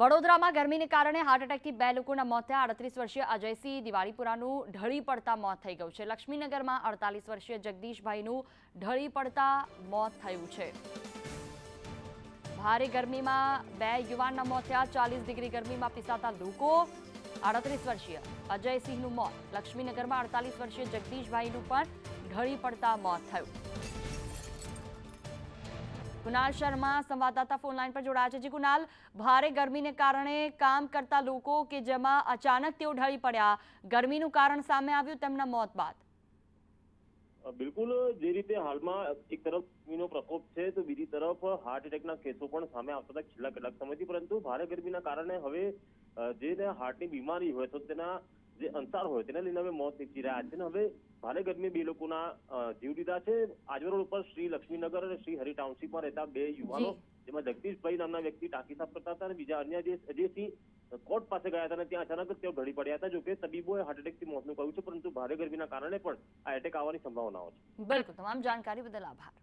વડોદરામાં ગરમીને કારણે હાર્ટ એટેકથી બે લોકોના મોત થયા. આડત્રીસ વર્ષીય અજયસિંહ દિવાળીપુરાનું ઢળી પડતા મોત થઈ ગયું છે. લક્ષ્મીનગરમાં અડતાલીસ વર્ષીય જગદીશભાઈનું ઢળી પડતા મોત થયું છે. ભારે ગરમીમાં બે યુવાનના મોત થયા. ચાલીસ ડિગ્રી ગરમીમાં પીસાતા લોકો. આડત્રીસ વર્ષીય અજયસિંહનું મોત. લક્ષ્મીનગરમાં અડતાલીસ વર્ષીય જગદીશભાઈનું પણ ઢળી પડતા મોત થયું. કુનાલ શર્મા સંવાદદાતા ફોન લાઈન પર જોડાયા છે. જી કુનાલ ભારે ગરમીને કારણે કામ કરતા લોકો કે જેમાં અચાનક તેઓ ઢળી પડ્યા, ગરમીનું કારણ સામે આવ્યું તેમના મોત બાદ. બિલકુલ, જે રીતે હાલમાં એક તરફ ગરમીનો પ્રકોપ છે, તો બીજી તરફ હાર્ટ એટેકના કેસો પણ સામે આવતા હતા છેલ્લા કેટલાક સમયથી, પરંતુ ભારે ગરમીના કારણે હવે જે હાર્ટની બીમારી હોય, તો તેના જે અંસાર હોય તેને લઈને હવે મોત નીપજી રહ્યા છે. અને હવે ભારે ગરમી બે લોકોના જીવ લીધા છે. આજવા રોડ ઉપર શ્રી લક્ષ્મીનગર અને શ્રી હરિ ટાઉનશીપમાં રહેતા બે યુવાનો જેમાં જગદીશભાઈ નામના વ્યક્તિ ટાંકી સાફ કરતા હતા અને બીજા અન્ય જે અજયસિંહ કોર્ટ પાસે ગયા હતા અને ત્યાં અચાનક જ તેઓ ઢળી પડ્યા હતા. જોકે તબીબોએ હાર્ટ એટેકથી મોતનું કહ્યું છે પરંતુ ભારે ગરમીના કારણે પણ આ એટેક આવવાની સંભાવનાઓ છે. બિલકુલ તમામ જાણકારી બદલ આભાર.